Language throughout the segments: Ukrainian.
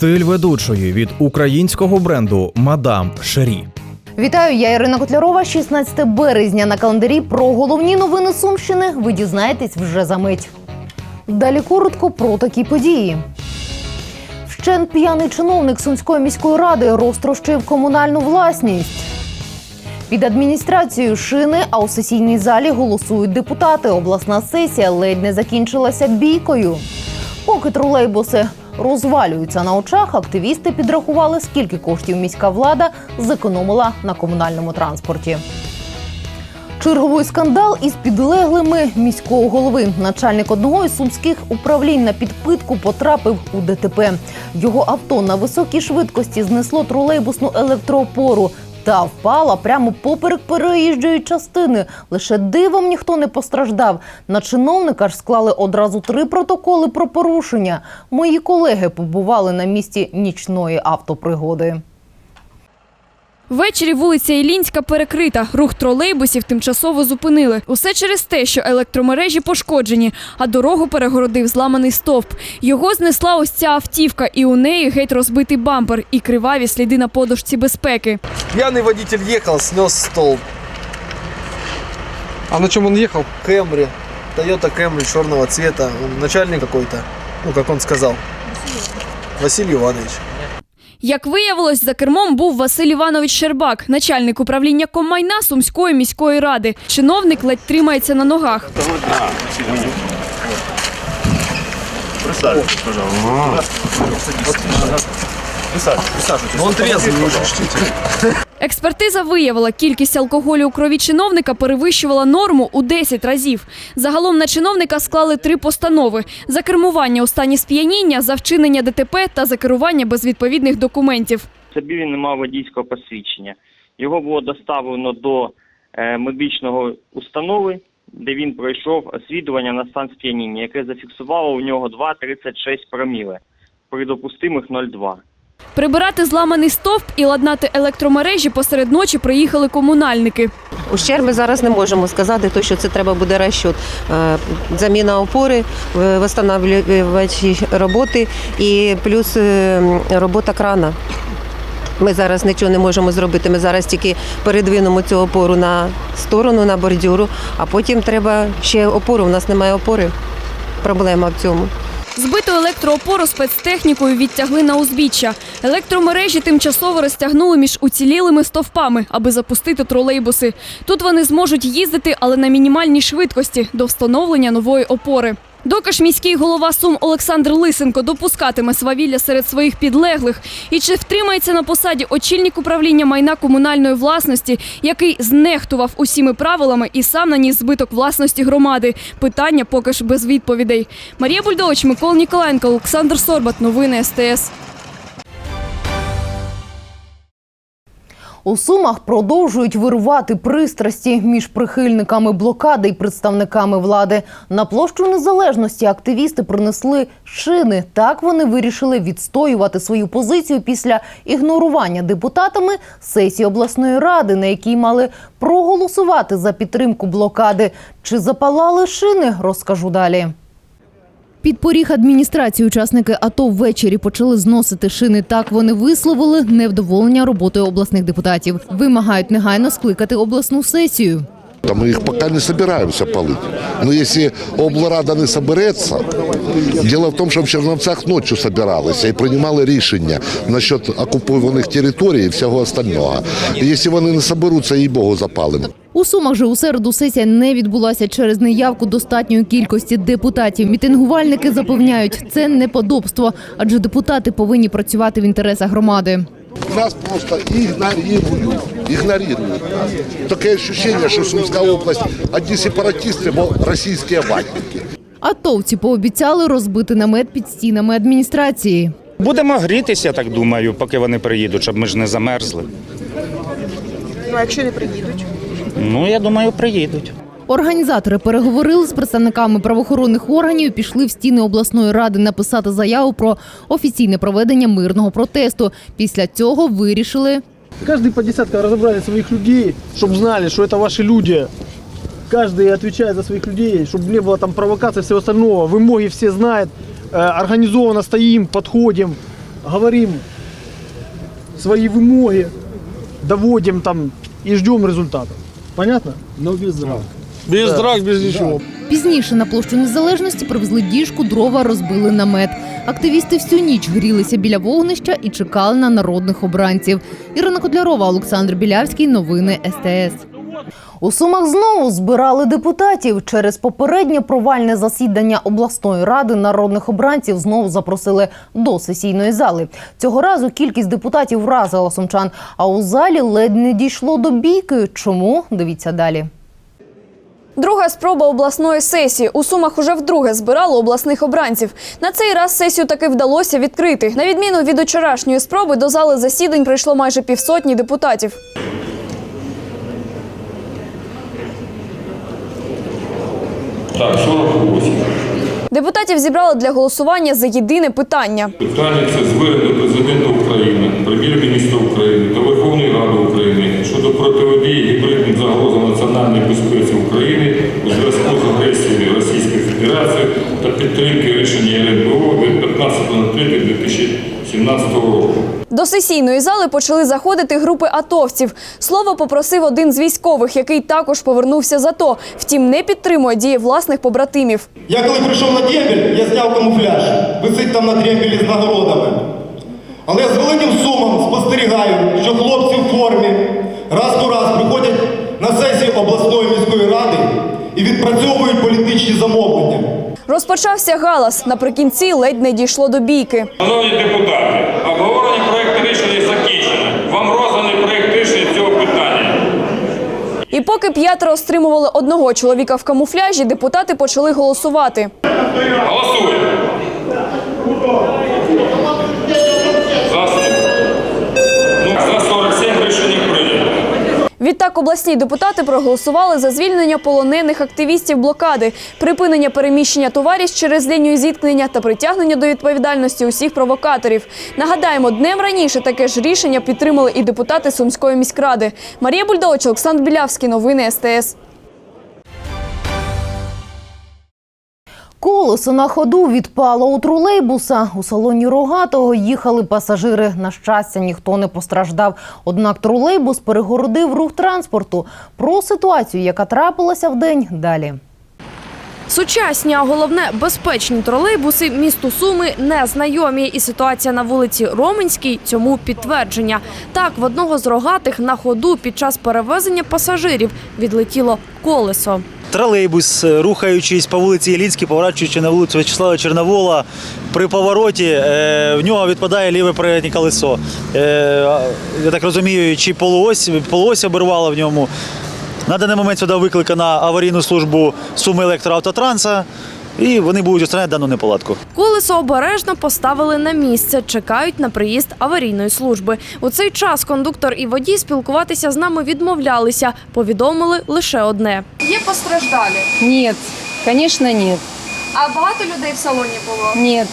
Стиль ведучої від українського бренду Мадам Шері. Вітаю, я Ірина Котлярова. 16 березня на календарі про головні новини Сумщини. Ви дізнаєтесь вже за мить. Далі коротко про такі події. Вщент п'яний чиновник Сумської міської ради розтрощив комунальну власність. Під адміністрацією шини, а у сесійній залі голосують депутати. Обласна сесія ледь не закінчилася бійкою. Поки тролейбуси розвалюються на очах, активісти підрахували, скільки коштів міська влада зекономила на комунальному транспорті. Черговий скандал із підлеглими міського голови. Начальник одного із сумських управлінь на підпитку потрапив у ДТП. Його авто на високій швидкості знесло тролейбусну електроопору та впала прямо поперек переїжджої частини. Лише дивом ніхто не постраждав. На чиновника ж склали одразу три протоколи про порушення. Мої колеги побували на місці нічної автопригоди. Ввечері вулиця Ілінська перекрита. Рух тролейбусів тимчасово зупинили. Усе через те, що електромережі пошкоджені, а дорогу перегородив зламаний стовп. Його знесла ось ця автівка, і у неї геть розбитий бампер і криваві сліди на подушці безпеки. Пьяный водитель ехал, снес столб. А на чем он ехал? Кэмри, Toyota Camry черного цвета. Он начальник какой-то, ну, как он сказал. Василий Иванович. Як виявилось, за кермом був Василь Іванович Щербак, начальник управління комайна Сумської міської ради. Чиновник ледь тримається на ногах. Но он трезвый уже. Експертиза виявила, кількість алкоголю у крові чиновника перевищувала норму у 10 разів. Загалом на чиновника склали три постанови: за кермування у стані сп'яніння, за вчинення ДТП та за керування без відповідних документів. Собі не мав водійського посвідчення. Його було доставлено до е, медичного установи, де він пройшов освідування на стан сп'яніння, яке зафіксувало у нього 2,36 проміли при допустимих 0,2. Прибирати зламаний стовп і ладнати електромережі посеред ночі приїхали комунальники. Ущерби зараз не можемо сказати, то що це треба буде розчет. Е, Заміна опори, е, встановлювачі роботи і плюс е, робота крана. Ми зараз нічого не можемо зробити. Ми зараз тільки передвинемо цю опору на сторону, на бордюру, а потім треба ще опору. У нас немає опори. Проблема в цьому. Збиту електроопору спецтехнікою відтягли на узбіччя. Електромережі тимчасово розтягнули між уцілілими стовпами, аби запустити тролейбуси. Тут вони зможуть їздити, але на мінімальній швидкості до встановлення нової опори. Доки ж міський голова Сум Олександр Лисенко допускатиме свавілля серед своїх підлеглих і чи втримається на посаді очільник управління майна комунальної власності, який знехтував усіми правилами і сам наніс збиток власності громади? Питання поки ж без відповідей. Марія Бульдович, Микола Ніколаєнко, Олександр Сорбат. Новини СТС. У Сумах продовжують вирувати пристрасті між прихильниками блокади і представниками влади. На площу незалежності активісти принесли шини. Так вони вирішили відстоювати свою позицію після ігнорування депутатами сесії обласної ради, на якій мали проголосувати за підтримку блокади. Чи запалали шини? Розкажу далі. Під поріг адміністрації учасники АТО ввечері почали зносити шини. Так вони висловили невдоволення роботою обласних депутатів. Вимагають негайно скликати обласну сесію. Да мы их пока не собираемся полыть. Но если облрада не собереться, дело в том, что в Черновцах ночью собиралися і приймали рішення насчет окупованих територій і всього остального. І якщо вони не соберуться, їй Богу запалимо. У Сумах же у середу сесія не відбулася через неявку достатньої кількості депутатів. Мітингувальники запевняють, це неподобство, адже депутати повинні працювати в інтересах громади. Нас просто ігнорують. Ігнорують нас. Таке ощущение, що Сумська область одні сепаратисти, бо російські ватники. Атовці пообіцяли розбити намет під стінами адміністрації. Будемо грітися, я так думаю, поки вони приїдуть, щоб ми ж не замерзли. Ну, а якщо не приїдуть? Ну, я думаю, приїдуть. Організатори переговорили з представниками правоохоронних органів, і пішли в стіни обласної ради написати заяву про офіційне проведення мирного протесту. Після цього вирішили Каждый по десяткам разобрали своих людей, чтобы знали, что это ваши люди. Каждый отвечает за своих людей, чтобы не было там провокаций и всего остального. Вымоги все знают. Э, Организованно стоим, подходим. говорим свои вымоги, доводим там и ждем результатов. Понятно? Но без драк. Без драк, без ничего. Пізніше на площу незалежності привезли діжку, дрова, розбили намет. Активісти всю ніч грілися біля вогнища і чекали на народних обранців. Ірина Котлярова, Олександр Білявський. Новини СТС. У Сумах знову збирали депутатів. Через попереднє провальне засідання обласної ради народних обранців знову запросили до сесійної зали. Цього разу кількість депутатів вразила сумчан, а у залі ледь не дійшло до бійки. Чому? Дивіться далі. Друга спроба обласної сесії. У Сумах уже вдруге збирало обласних обранців. На цей раз сесію таки вдалося відкрити. На відміну від вчорашньої спроби, до зали засідань прийшло майже півсотні депутатів. Так, 48. Депутатів зібрали для голосування за єдине питання. Питання це звернення президента України, прем'єр-міністра України та Верховної Ради України щодо протидії гібридним загрозам національної безпеці України у зв'язку з агресією Російської Федерації та підтримки рішення РНБО від 15.03.2017 року. До сесійної зали почали заходити групи атовців. Слово попросив один з військових, який також повернувся з АТО. Втім, не підтримує дії власних побратимів. Я коли прийшов на дембель, я зняв камуфляж, висить там на дембелі з нагородами. Але я з великим сумом спостерігаю, що хлопці в формі раз до раз приходять на сесію обласної міської ради і відпрацьовують політичні замовлення. Розпочався галас. Наприкінці ледь не дійшло до бійки. Шановні депутати, Поки п'ятеро стримували одного чоловіка в камуфляжі, депутати почали голосувати. Голосуємо. Відтак обласні депутати проголосували за звільнення полонених активістів блокади, припинення переміщення товарів через лінію зіткнення та притягнення до відповідальності усіх провокаторів. Нагадаємо, днем раніше таке ж рішення підтримали і депутати Сумської міськради. Марія Бульдович, Олександр Білявський. Новини СТС. Колесо на ходу відпало у тролейбуса. У салоні рогатого їхали пасажири. На щастя, ніхто не постраждав. Однак тролейбус перегородив рух транспорту. Про ситуацію, яка трапилася в день, далі. Сучасні, а головне безпечні тролейбуси місту Суми не знайомі. І ситуація на вулиці Роменській цьому підтвердження. Так, в одного з рогатих на ходу під час перевезення пасажирів відлетіло колесо. Тролейбус, е, рухаючись по вулиці Єлінській, поворачуючи на вулицю В'ячеслава Чорновола, при повороті е, в нього відпадає ліве переднє колесо. Е, я так розумію, чи полуось, полуось обірвало в ньому. На даний момент сюди викликана аварійну службу Суми електроавтотранса, і вони будуть устраняти дану неполадку. Колесо обережно поставили на місце, чекають на приїзд аварійної служби. У цей час кондуктор і водій спілкуватися з нами відмовлялися. Повідомили лише одне. Є постраждалі. Ні, звісно, ні. А багато людей в салоні було? Ні.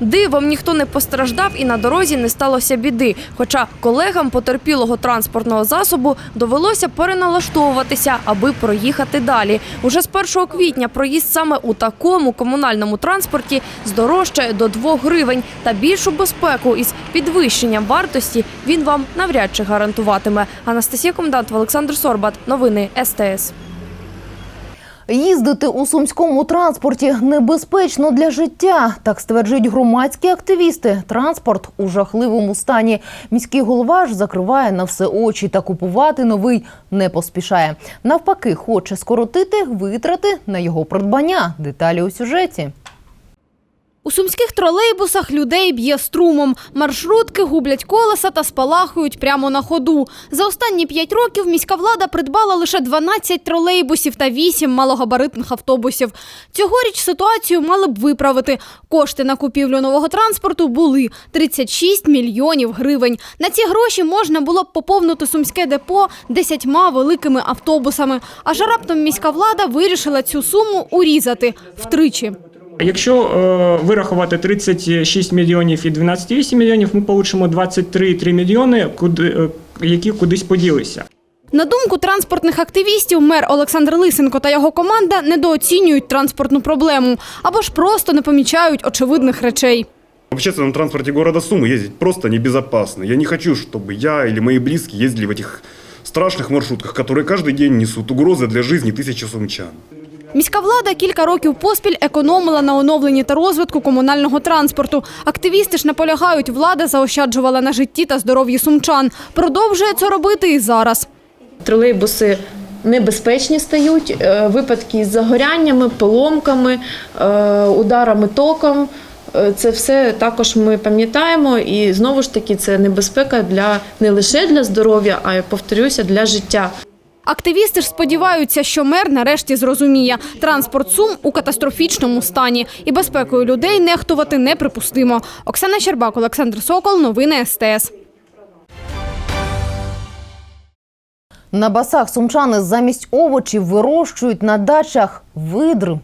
Дивом ніхто не постраждав і на дорозі не сталося біди. Хоча колегам потерпілого транспортного засобу довелося переналаштовуватися, аби проїхати далі. Уже з 1 квітня проїзд саме у такому комунальному транспорті здорожчає до 2 гривень. Та більшу безпеку із підвищенням вартості він вам навряд чи гарантуватиме. Анастасія Комдант, Олександр Сорбат. Новини СТС. Їздити у сумському транспорті небезпечно для життя. Так стверджують громадські активісти. Транспорт у жахливому стані. Міський голова ж закриває на все очі та купувати новий не поспішає. Навпаки, хоче скоротити витрати на його придбання. Деталі у сюжеті. У сумських тролейбусах людей б'є струмом. Маршрутки гублять колеса та спалахують прямо на ходу. За останні п'ять років міська влада придбала лише 12 тролейбусів та 8 малогабаритних автобусів. Цьогоріч ситуацію мали б виправити. Кошти на купівлю нового транспорту були 36 мільйонів гривень. На ці гроші можна було б поповнити сумське депо 10 великими автобусами. Аж раптом міська влада вирішила цю суму урізати втричі. Якщо е, вирахувати 36 мільйонів і 12,8 мільйонів, ми получимо 23,3 мільйони, куди, е, які кудись поділися. На думку транспортних активістів, мер Олександр Лисенко та його команда недооцінюють транспортну проблему або ж просто не помічають очевидних речей. В общественном транспорте города Сумы ездить просто небезопасно. Я не хочу, чтобы я или мои близкие ездили в этих страшных маршрутках, которые каждый день несут угрозы для жизни тысячи сумчан. Міська влада кілька років поспіль економила на оновленні та розвитку комунального транспорту. Активісти ж наполягають, влада заощаджувала на житті та здоров'ї сумчан. Продовжує це робити і зараз. Тролейбуси небезпечні стають, е, випадки з загоряннями, поломками, е, ударами током. Е, Це все також ми пам'ятаємо, і знову ж таки це небезпека для не лише для здоров'я, а повторюся для життя. Активісти ж сподіваються, що мер нарешті зрозуміє, транспорт Сум у катастрофічному стані і безпекою людей нехтувати неприпустимо. Оксана Щербак, Олександр Сокол, новини СТС. На басах сумчани замість овочів вирощують на дачах видри.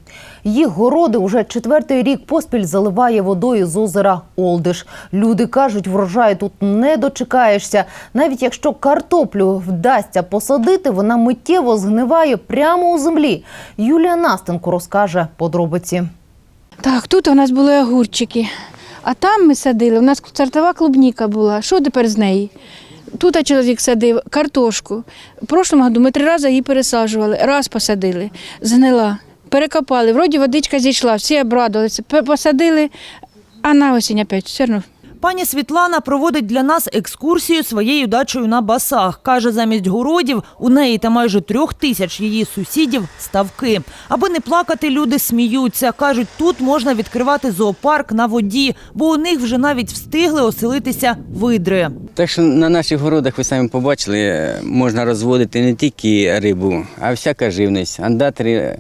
Їх городи уже четвертий рік поспіль заливає водою з озера Олдиш. Люди кажуть, врожаю тут не дочекаєшся. Навіть якщо картоплю вдасться посадити, вона миттєво згниває прямо у землі. Юлія Настенко розкаже подробиці. Так, тут у нас були огурчики, а там ми садили. У нас сортова клубніка була. Що тепер з неї? Тут чоловік садив картошку. В прошлому году ми три рази її пересаджували, раз посадили, згнила, перекопали. Вроді водичка зійшла, всі обрадувалися, посадили, а на осінь опять все одно Пані Світлана проводить для нас екскурсію своєю дачею на басах. Каже, замість городів у неї та майже трьох тисяч її сусідів ставки. Аби не плакати, люди сміються. Кажуть, тут можна відкривати зоопарк на воді, бо у них вже навіть встигли оселитися видри. Так що на наших городах ви самі побачили, е, можна розводити не тільки рибу, а всяка живність, андатри,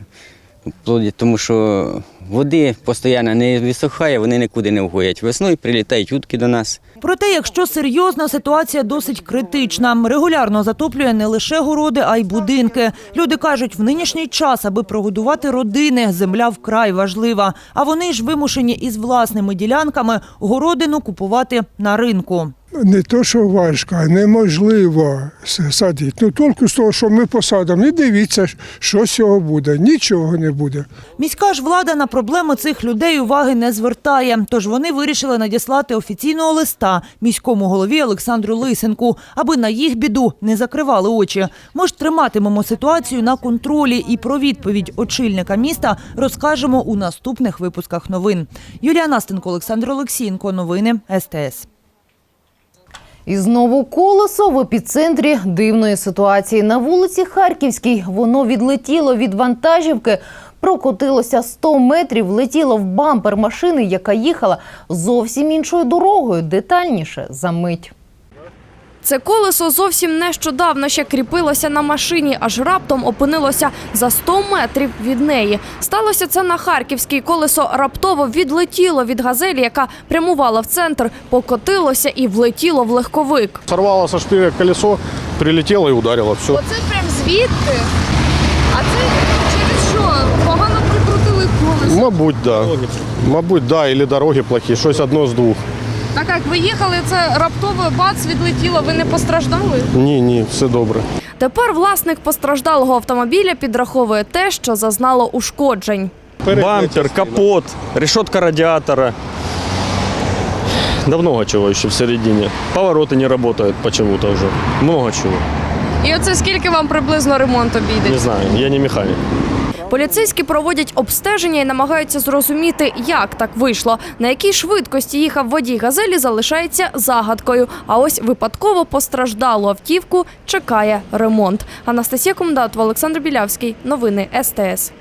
плоді, тому що води постійно не висохає, вони нікуди не входять. Весною прилітають утки до нас. Проте, якщо серйозно, ситуація досить критична. Регулярно затоплює не лише городи, а й будинки. Люди кажуть, в нинішній час, аби прогодувати родини, земля вкрай важлива. А вони ж вимушені із власними ділянками городину купувати на ринку. Не то, що важко, а неможливо садити. Ну тільки з того, що ми посадимо. І дивіться, що з цього буде. Нічого не буде. Міська ж влада на проблеми цих людей уваги не звертає. Тож вони вирішили надіслати офіційного листа міському голові Олександру Лисенку, аби на їх біду не закривали очі. Ми ж триматимемо ситуацію на контролі і про відповідь очільника міста розкажемо у наступних випусках новин. Юлія Настенко, Олександр Олексієнко. Новини СТС. І знову колесо в епіцентрі дивної ситуації. На вулиці Харківській воно відлетіло від вантажівки, прокотилося 100 метрів, влетіло в бампер машини, яка їхала зовсім іншою дорогою. Детальніше за мить. Це колесо зовсім нещодавно ще кріпилося на машині, аж раптом опинилося за 100 метрів від неї. Сталося це на Харківській. Колесо раптово відлетіло від газелі, яка прямувала в центр, покотилося і влетіло в легковик. Сорвало со шпиля колесо, прилетело и ударило. Все. Оце прям звідти. А це через що? Погано прикрутили колесо. Мабуть, да. Мабуть, да, или дороги плохі, щось одно з двох. Так як ви їхали, це раптово бац відлетіло. Ви не постраждали? Ні, ні, все добре. Тепер власник постраждалого автомобіля підраховує те, що зазнало ушкоджень. Бампер, капот, решетка радиатора. Да много чего еще в середине. Повороты не работают почему-то уже. Много чего. І оце скільки вам приблизно ремонт Не знаю, я не механик. Поліцейські проводять обстеження і намагаються зрозуміти, як так вийшло. На якій швидкості їхав водій газелі, залишається загадкою. А ось випадково постраждалу автівку чекає ремонт. Анастасія Комдатова, Олександр Білявський. Новини СТС.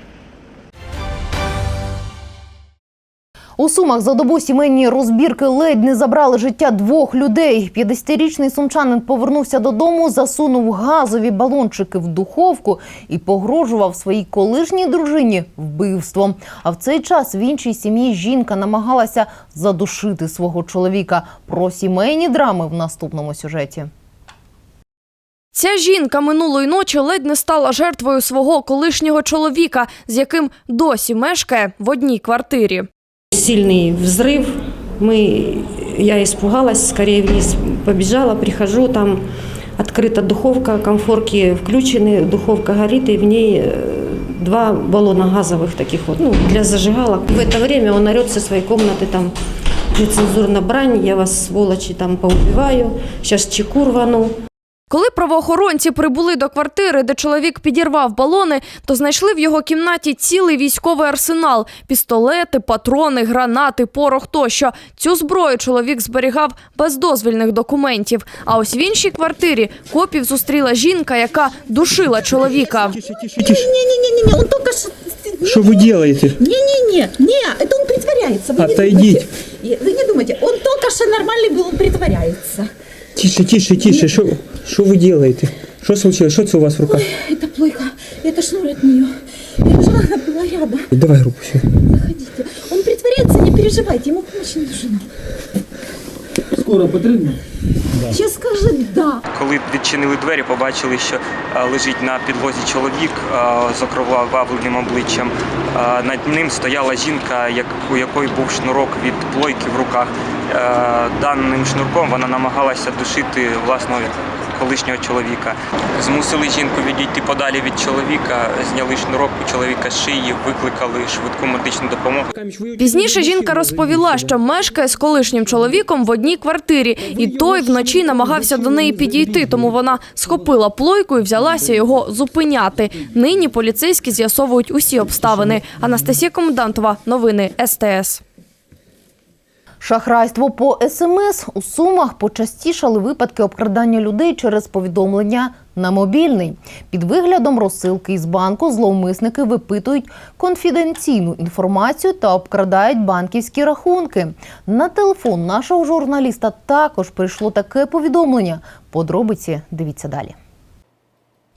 У Сумах за добу сімейні розбірки ледь не забрали життя двох людей. 50-річний сумчанин повернувся додому, засунув газові балончики в духовку і погрожував своїй колишній дружині вбивством. А в цей час в іншій сім'ї жінка намагалася задушити свого чоловіка. Про сімейні драми в наступному сюжеті. Ця жінка минулої ночі ледь не стала жертвою свого колишнього чоловіка, з яким досі мешкає в одній квартирі. Сильный взрыв. Мы, я испугалась, скорее вниз побежала, прихожу, там открыта духовка, комфорки включены, духовка горит, и в ней э, два баллона газовых таких вот, ну, для зажигалок. В это время он орет со своей комнаты там нецензурна брань, я вас, сволочі, там поубиваю, зараз чеку рвану. Коли правоохоронці прибули до квартири, де чоловік підірвав балони, то знайшли в його кімнаті цілий військовий арсенал: пістолети, патрони, гранати, порох тощо. Цю зброю чоловік зберігав без дозвільних документів. А ось в іншій квартирі копів зустріла жінка, яка душила чоловіка. Не-не-не, он только что... Что вы делаете? Не-не-не, не, это он притворяется. Вы не Отойдите. думайте. Вы не думайте, он только что нормальный был, он притворяется. Тише, тише, тише. Что, что вы делаете? Что случилось? Что это у вас в руках? Это плойка, это шнур от нее. Это же она была рядом. Давай руку сюда. Заходите. Он притворяется, не переживайте, ему помощь не нужна. Скоро потрібно? Сейчас скажет да. Коли відчинили двері, побачили, що лежить на підлозі чоловік з окровавленим обличчям. Над ним стояла жінка, у якої був шнурок від плойки в руках. Даним шнурком вона намагалася душити власного колишнього чоловіка. Змусили жінку відійти подалі від чоловіка, зняли шнурок у чоловіка з шиї, викликали швидку медичну допомогу. Пізніше жінка розповіла, що мешкає з колишнім чоловіком в одній квартирі, і той вночі намагався до неї підійти, тому вона схопила плойку і взялася його зупиняти. Нині поліцейські з'ясовують усі обставини. Анастасія Комендантова, новини СТС. Шахрайство по СМС у Сумах почастішали випадки обкрадання людей через повідомлення на мобільний. Під виглядом розсилки із банку зловмисники випитують конфіденційну інформацію та обкрадають банківські рахунки. На телефон нашого журналіста також прийшло таке повідомлення. Подробиці дивіться далі.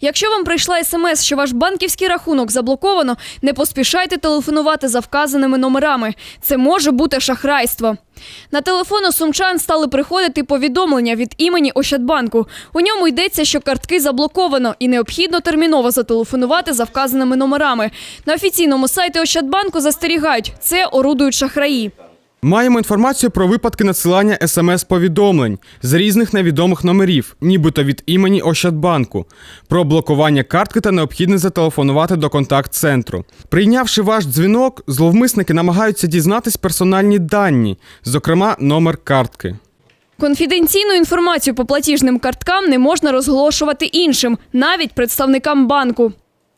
Якщо вам прийшла смс, що ваш банківський рахунок заблоковано, не поспішайте телефонувати за вказаними номерами. Це може бути шахрайство. На телефон сумчан стали приходити повідомлення від імені Ощадбанку. У ньому йдеться, що картки заблоковано і необхідно терміново зателефонувати за вказаними номерами. На офіційному сайті Ощадбанку застерігають, це орудують шахраї. Маємо інформацію про випадки надсилання смс-повідомлень з різних невідомих номерів, нібито від імені Ощадбанку, про блокування картки та необхідність зателефонувати до контакт-центру. Прийнявши ваш дзвінок, зловмисники намагаються дізнатись персональні дані, зокрема номер картки. Конфіденційну інформацію по платіжним карткам не можна розголошувати іншим, навіть представникам банку.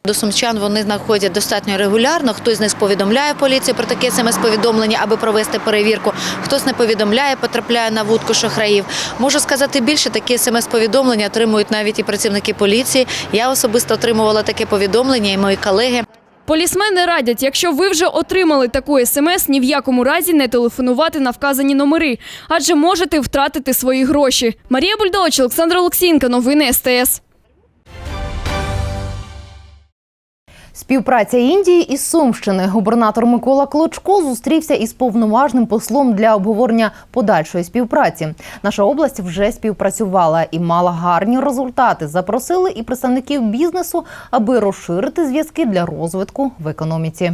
До сумчан вони знаходять достатньо регулярно. Хтось з них повідомляє поліцію про таке смс-повідомлення, аби провести перевірку. Хтось не повідомляє, потрапляє на вудку шахраїв. Можу сказати більше, такі смс-повідомлення отримують навіть і працівники поліції. Я особисто отримувала таке повідомлення, і мої колеги. Полісмени радять, якщо ви вже отримали таку смс, ні в якому разі не телефонувати на вказані номери, адже можете втратити свої гроші. Марія Бульдович, Олександр Олексієнко, новини СТС. Співпраця Індії із Сумщини. Губернатор Микола Клочко зустрівся із повноважним послом для обговорення подальшої співпраці. Наша область вже співпрацювала і мала гарні результати. Запросили і представників бізнесу, аби розширити зв'язки для розвитку в економіці.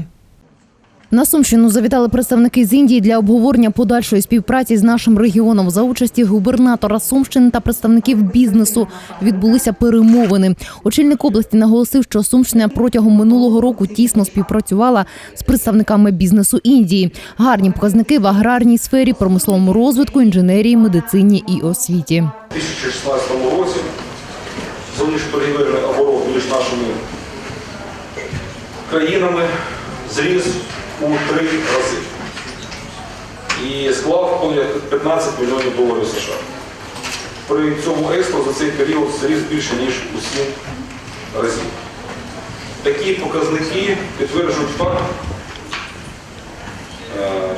На Сумщину завітали представники з Індії для обговорення подальшої співпраці з нашим регіоном. За участі губернатора Сумщини та представників бізнесу відбулися перемовини. Очільник області наголосив, що Сумщина протягом минулого року тісно співпрацювала з представниками бізнесу Індії. Гарні показники в аграрній сфері, промисловому розвитку, інженерії, медицині і освіті. У 2016 році зовнішньоторгівельний оборот між нашими країнами зріс у три рази і склав понад 15 мільйонів доларів США. При цьому експорт за цей період зріс більше, ніж у 7 разів. Такі показники підтверджують факт,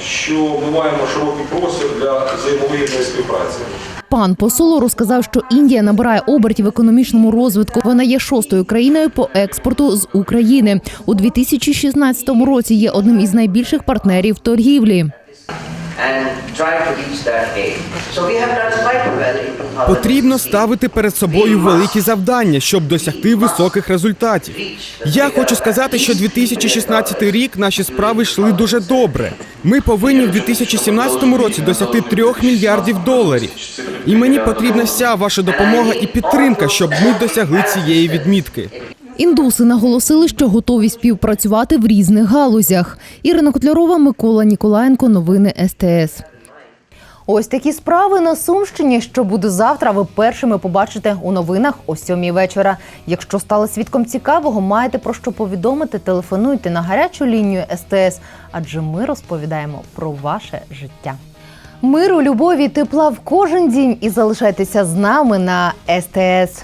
що ми маємо широкий простір для взаємовигідної співпраці. Пан Посоло розказав, що Індія набирає обертів в економічному розвитку. Вона є шостою країною по експорту з України. У 2016 році є одним із найбільших партнерів торгівлі. Потрібно ставити перед собою великі завдання, щоб досягти високих результатів. Я хочу сказати, що 2016 рік наші справи йшли дуже добре. Ми повинні в 2017 році досягти 3 мільярдів доларів. І мені потрібна вся ваша допомога і підтримка, щоб ми досягли цієї відмітки. Індуси наголосили, що готові співпрацювати в різних галузях. Ірина Котлярова, Микола Ніколаєнко. Новини СТС. Ось такі справи на Сумщині. Що буде завтра, ви першими побачите у новинах о сьомій вечора. Якщо стали свідком цікавого, маєте про що повідомити, телефонуйте на гарячу лінію СТС, адже ми розповідаємо про ваше життя. Миру, любові, тепла в кожен дім і залишайтеся з нами на СТС.